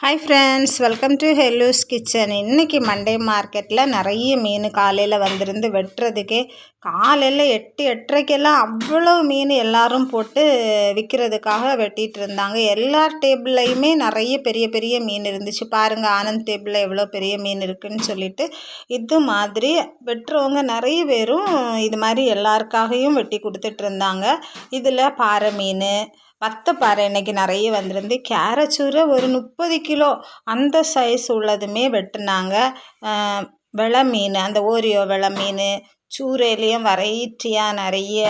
Hi friends welcome to ஹெல்லூஸ் kitchen இன்றைக்கி Monday மார்க்கெட்டில் நிறைய மீன் காலையில் வந்திருந்து வெட்டுறதுக்கே காலையில் எட்டு எட்டரைக்கெல்லாம் அவ்வளோ மீன் எல்லோரும் போட்டு விற்கிறதுக்காக வெட்டிகிட்டு இருந்தாங்க. எல்லா டேபிள்லையுமே நிறைய பெரிய பெரிய மீன் இருந்துச்சு. பாருங்கள் ஆனந்த் டேபிளில் எவ்வளோ பெரிய மீன் இருக்குதுன்னு சொல்லிட்டு. இது மாதிரி வெட்டுறவங்க நிறைய பேரும் இது மாதிரி எல்லாருக்காகவும் வெட்டி கொடுத்துட்டு இருந்தாங்க. இதில் பாறை மீன் வத்தப்பாறை இன்றைக்கி நிறைய வந்திருந்து கேரச்சூரை ஒரு முப்பது கிலோ அந்த சைஸ் உள்ளதுமே வெட்டினாங்க. வெள மீன் அந்த ஓரியோ வெள மீன் சூரையிலையும் வெரைட்டியாக நிறைய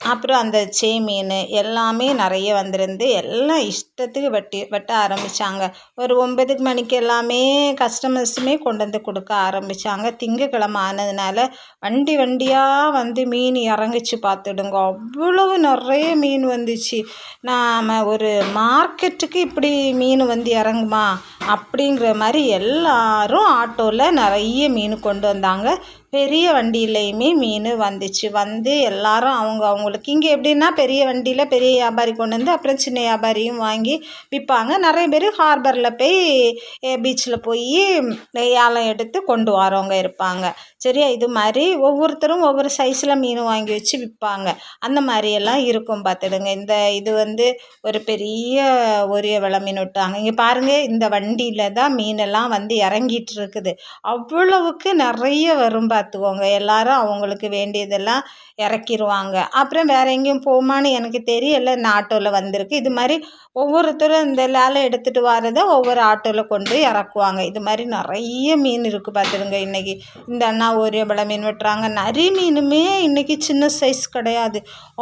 அப்புறம் அந்த மீன் எல்லாமே நிறைய வந்திருந்து எல்லாம் இஷ்டத்துக்கு வெட்டி வெட்ட ஆரம்பித்தாங்க ஒரு ஒன்பதுக்கு மணிக்கு எல்லாமே கஸ்டமர்ஸுமே கொண்டு வந்து கொடுக்க ஆரம்பித்தாங்க திங்கக்கிழமை ஆனதுனால வண்டி வண்டியாக வந்து மீன் இறங்குச்சு பார்த்துடுங்க. அவ்வளவு நிறைய மீன் வந்துச்சு. நாம் ஒரு மார்க்கெட்டுக்கு இப்படி மீன் வந்து இறங்குமா? அப்படிங்கிற மாதிரி எல்லாரும் ஆட்டோவில் நிறைய மீன் கொண்டு வந்தாங்க. பெரிய வண்டியிலையுமே மீன் வந்துச்சு. வந்து எல்லாரும் அவங்க அவங்களுக்கு இங்கே எப்படின்னா பெரிய வண்டியில் பெரிய வியாபாரி கொண்டு வந்து அப்புறம் சின்ன வியாபாரியும் வாங்கி விற்பாங்க நிறைய பேர் ஹார்பரில் போய் பீச்சில் போய் ஏலம் எடுத்து கொண்டு வரவங்க இருப்பாங்க. சரியா? இது மாதிரி ஒவ்வொருத்தரும் ஒவ்வொரு சைஸில் மீன் வாங்கி வச்சு விற்பாங்க அந்த மாதிரியெல்லாம் இருக்கும். பார்த்துடுங்க. இந்த இது வந்து ஒரு பெரிய ஒரு விலை மீன் விட்டாங்க. இங்கே பாருங்கள் இந்த வண்டி வண்டியில் தான் மீனெல்லாம் வந்து இறங்கிட்டு இருக்குது அவ்வளவுக்கு நிறைய வரும் பார்த்துக்கோங்க. எல்லாரும் அவங்களுக்கு வேண்டியதெல்லாம் இறக்கிடுவாங்க அப்புறம் வேறு எங்கேயும் போகுமான்னு எனக்கு தெரியலை. இந்த ஆட்டோவில் வந்திருக்கு. இது மாதிரி ஒவ்வொருத்தரும் இந்த லேலை எடுத்துகிட்டு வரதை ஒவ்வொரு ஆட்டோவில் கொண்டு இறக்குவாங்க. இது மாதிரி நிறைய மீன் இருக்குது பார்த்துருங்க இன்றைக்கி இந்த அண்ணா ஒரு பல மீன் வெட்டுறாங்க. நிறைய மீனுமே இன்றைக்கி சின்ன சைஸ் கிடையாது.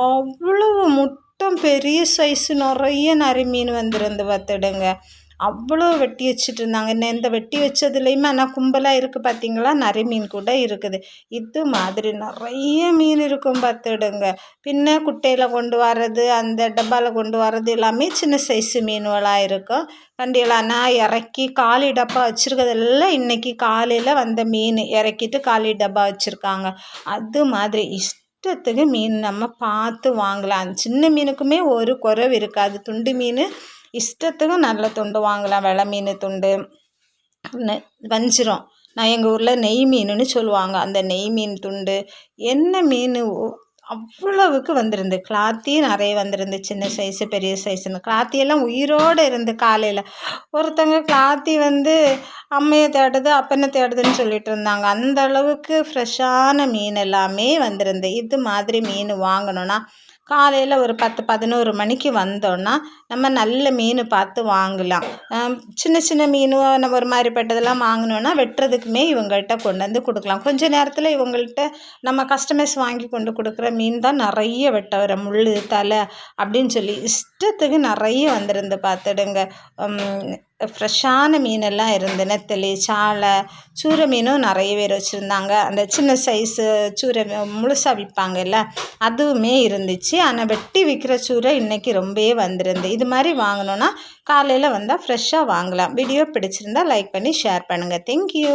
அவ்வளவு முட்டம் பெரிய சைஸு நிறைய நிறைய மீன் வந்துருந்து பார்த்துடுங்க. அவ்வளோ வெட்டி வச்சுட்டு இருந்தாங்க இந்த இந்த வெட்டி வச்சதுலேயுமே ஆனால் கும்பலாக இருக்குது பார்த்தீங்களா நிறைய மீன் கூட இருக்குது. இது மாதிரி நிறைய மீன் இருக்கும் பார்த்துடுங்க பின்ன குட்டையில் கொண்டு வர்றது அந்த டப்பாவில் கொண்டு வர்றது எல்லாமே சின்ன சைஸு மீன்களாக இருக்கும். வண்டியெல்லாம் நான் இறக்கி காலி டப்பா வச்சுருக்கதெல்லாம் இன்றைக்கி காலையில் வந்த மீன் இறக்கிட்டு காலி டப்பா வச்சுருக்காங்க. அது மாதிரி இஷ்டத்துக்கு மீன் நம்ம பார்த்து வாங்கலாம். சின்ன மீனுக்குமே ஒரு குறைவு இருக்காது. துண்டு மீன் இஷ்டத்துக்கும் நல்ல துண்டு வாங்கலாம். வெலை மீன் துண்டு. வஞ்சிரம். நான் எங்கள் ஊரில் நெய் மீனுன்னு சொல்லுவாங்க. அந்த நெய் மீன் துண்டு என்ன மீன் அவ்வளவுக்கு வந்திருந்து கிளாத்தியும் நிறைய வந்திருந்து சின்ன சைஸு பெரிய சைஸுன்னு கிளாத்தியெல்லாம் உயிரோடு இருந்து காலையில். ஒருத்தவங்க கிளாத்தி வந்து அம்மையை தேடுது அப்பனை தேடுதுன்னு சொல்லிட்டு இருந்தாங்க. அந்த அளவுக்கு ஃப்ரெஷ்ஷான மீன் எல்லாமே வந்திருந்து இது மாதிரி மீன் வாங்கணுன்னா காலையில் ஒரு பத்து பதினோரு மணிக்கு வந்தோன்னா நம்ம நல்ல மீன் பார்த்து வாங்கலாம். சின்ன சின்ன மீன் நம்ம ஒரு மாதிரிப்பட்டதெல்லாம் வாங்கினோன்னா வெட்டுறதுக்குமே இவங்கள்ட்ட கொண்டு வந்து கொடுக்கலாம். கொஞ்ச நேரத்தில் இவங்கள்ட்ட நம்ம கஸ்டமர்ஸ் வாங்கி கொண்டு கொடுக்குற மீன் தான் நிறைய வெட்ட வர முள் தலை அப்படின்னு சொல்லி இஷ்டத்துக்கு நிறைய வந்துருந்து பார்த்துடுங்க. ஃப்ரெஷ்ஷான மீனெல்லாம் இருந்து நெத்தலி சாலை சூரை மீனும் நிறைய பேர் வச்சுருந்தாங்க. அந்த சின்ன சைஸு சூரை முழுசாக விற்பாங்கல்ல அதுவுமே இருந்துச்சு. ஆனால் வெட்டி விற்கிற சூரை இன்றைக்கி ரொம்பவே வந்திருந்து. இது மாதிரி வாங்கினோன்னா காலையில் வந்தால் ஃப்ரெஷ்ஷாக வாங்கலாம். வீடியோ பிடிச்சிருந்தா லைக் பண்ணி ஷேர் பண்ணுங்கள் தேங்க்யூ